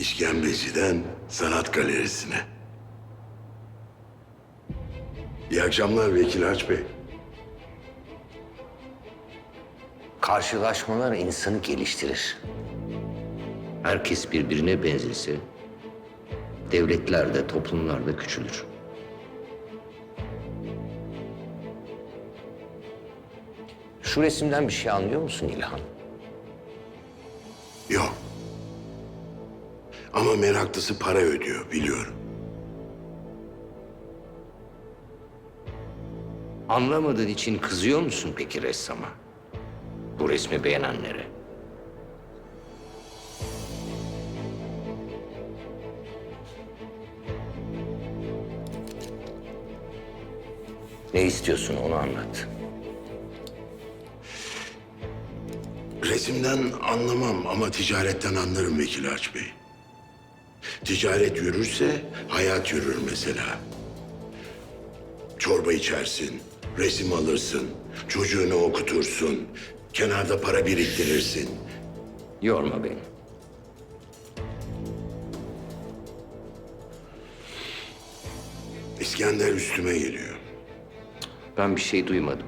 İşkembeci'den sanat galerisine. İyi akşamlar Vekil Haç Bey. Karşılaşmalar insanı geliştirir. Herkes birbirine benzese devletler de toplumlar da küçülür. Şu resimden bir şey anlıyor musun İlhan? Yok. Ama meraklısı para ödüyor biliyorum. Anlamadığın için kızıyor musun peki ressama? Bu resmi beğenenlere. Ne istiyorsun onu anlat. Resimden anlamam ama ticaretten anlarım Vekil Haç Bey. Ticaret yürürse hayat yürür mesela. Çorba içersin, resim alırsın, çocuğunu okutursun, kenarda para biriktirirsin. Yorma beni. İskender üstüme geliyor. Ben bir şey duymadım.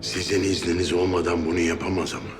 Sizin izniniz olmadan bunu yapamaz ama.